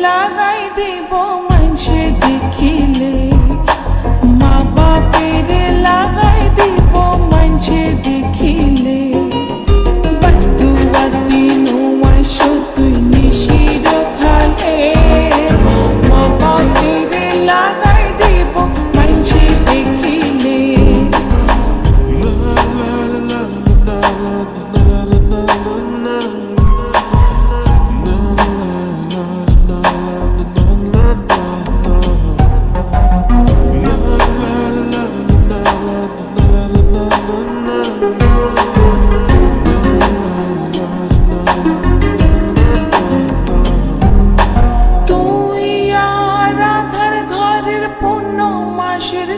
লাগাই দিব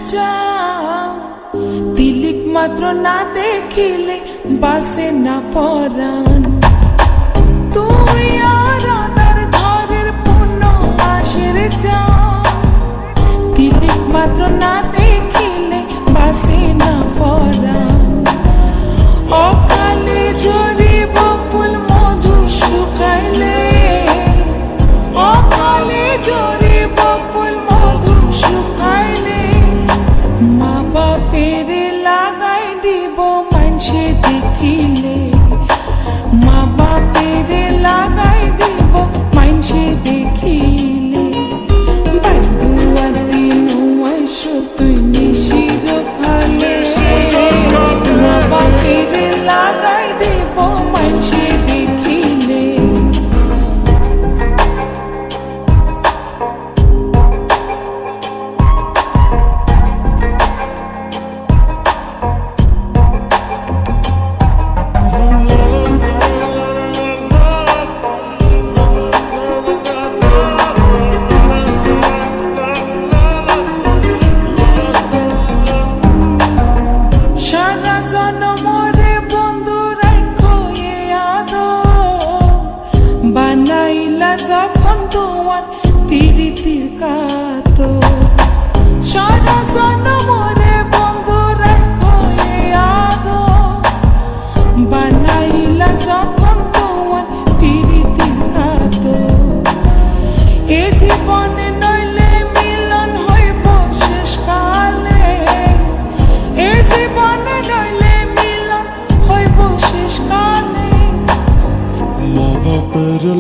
যাও। তিলিক মাত্র না দেখিলে বাসে না পরান তুই আর আদার ঘরের পূর্ণ আসের যাও তিলিক মাত্র না দেখিলে বাসে না পরান অকালে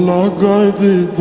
লাগাই দিব।